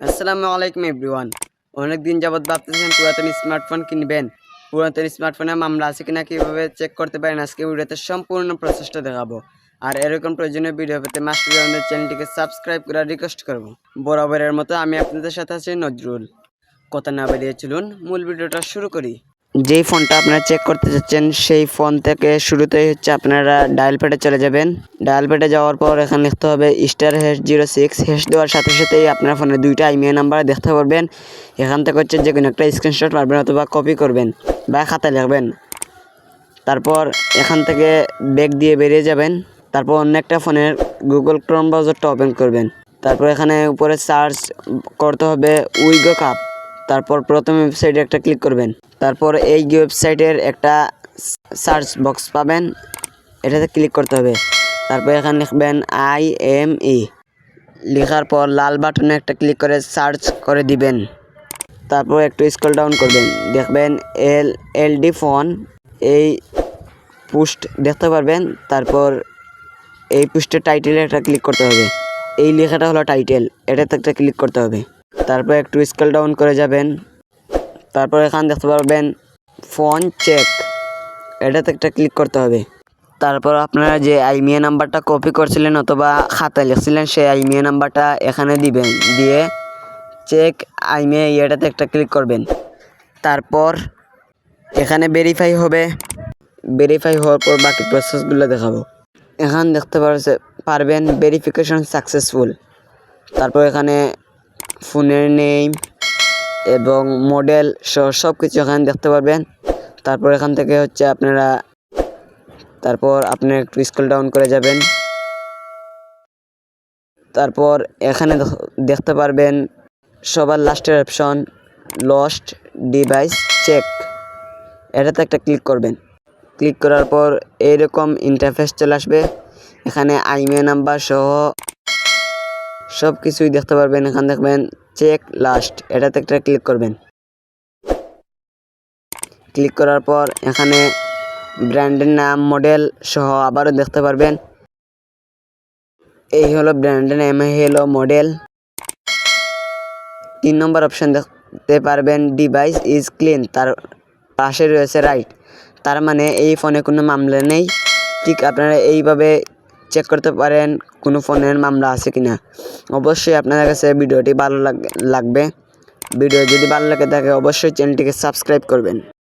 আসসালামু আলাইকুম এভরিওয়ান। অনেক দিন যাবৎ ভাবতেছেন পুরাতন স্মার্টফোন কিনবেন। পুরাতন স্মার্টফোনে মামলা আছে কিনা কীভাবে চেক করতে পারেন? আজকে ভিডিওতে সম্পূর্ণ প্রচেষ্টা দেখাবো। আর এরকম প্রয়োজনীয় ভিডিও পেতে মাস্টার আমাদের চ্যানেলটিকে সাবস্ক্রাইব করার রিকোয়েস্ট করব। বরাবরের মতো আমি আপনাদের সাথে আছি নজরুল। কথা না বেরিয়ে চলুন, মূল ভিডিওটা শুরু করি। যেই ফোনটা আপনারা চেক করতে চাচ্ছেন সেই ফোন থেকে শুরুতেই হচ্ছে আপনারা ডায়াল প্যাডে চলে যাবেন। ডায়াল প্যাডে যাওয়ার পর এখানে লিখতে হবে star hash zero six hash দেওয়ার সাথে সাথেই আপনার ফোনে দুইটা আইমিআই নাম্বার দেখতে পারবেন। এখান থেকে হচ্ছে যে কোনো একটা স্ক্রিনশট মারবেন অথবা কপি করবেন বা খাতায় লিখবেন। তারপর এখান থেকে ব্যাগ দিয়ে বেরিয়ে যাবেন। তারপর অন্য একটা ফোনের গুগল ক্রোম ব্রাউজারটা ওপেন করবেন। তারপর এখানে উপরে সার্চ করতে হবে উইগো কাপ তারপর প্রথম ওয়েবসাইটে একটা ক্লিক করবেন। তারপর এই ওয়েবসাইটের একটা সার্চ বক্স পাবেন। এটাতে ক্লিক করতে হবে। তারপর এখানে লিখবেন আই এম ই লেখার পর লাল বাটনে একটা ক্লিক করে সার্চ করে দিবেন। তারপর একটু স্ক্রল ডাউন করবেন। দেখবেন এল এলডি ফোন এই পোস্ট দেখতে পারবেন। তারপর এই পোস্টের টাইটেলে একটা ক্লিক করতে হবে। এই লেখাটা হলো টাইটেল এটাতে একটা ক্লিক করতে হবে। তারপর একটু স্কেল ডাউন করে যাবেন। তারপর এখানে দেখতে পারবেন ফোন চেক। এটাতে একটা ক্লিক করতে হবে। তারপর আপনারা যে আইমিএ নাম্বারটা কপি করছিলেন অথবা খাতায় লিখছিলেন, সেই আইমিএ নাম্বারটা এখানে দিবেন। দিয়ে চেক আইমিএ এটাতে একটা ক্লিক করবেন। তারপর এখানে ভেরিফাই হবে। ভেরিফাই হওয়ার পর বাকি প্রসেসগুলো দেখাবো। এখানে দেখতে পারছে পারবেন ভেরিফিকেশন সাকসেসফুল তারপর এখানে ফোনের নেম এবং মডেল সহ সব কিছু এখানে দেখতে পারবেন। তারপর এখান থেকে হচ্ছে আপনারা, তারপর আপনি একটু স্কুল ডাউন করে যাবেন। তারপর এখানে দেখতে পারবেন সবার লাস্টের অপশন লস্ট ডিভাইস চেক এটাতে একটা ক্লিক করবেন। ক্লিক করার পর এইরকম ইন্টারফেস চলে আসবে। এখানে আইমে নাম্বার সহ সব কিছুই দেখতে পারবেন। এখানে দেখবেন চেক লাস্ট এটাতে একটা ক্লিক করবেন। ক্লিক করার পর এখানে ব্র্যান্ডের নাম মডেল সহ আবারও দেখতে পারবেন। এই হলো ব্র্যান্ডের নাম হলো মডেল তিন নম্বর অপশন দেখতে পারবেন ডিভাইস ইজ ক্লিন তার পাশে রয়েছে রাইট তার মানে এই ফোনে কোনো মামলা নেই। ঠিক আপনারা এইভাবে চেক করতে পারেন কোনো ফোনের মামলা আছে কিনা। অবশ্যই আপনাদের কাছে ভিডিওটি ভালো লাগ- লাগবে। ভিডিও যদি ভালো লাগে থাকে অবশ্যই চ্যানেলটিকে সাবস্ক্রাইব করবেন।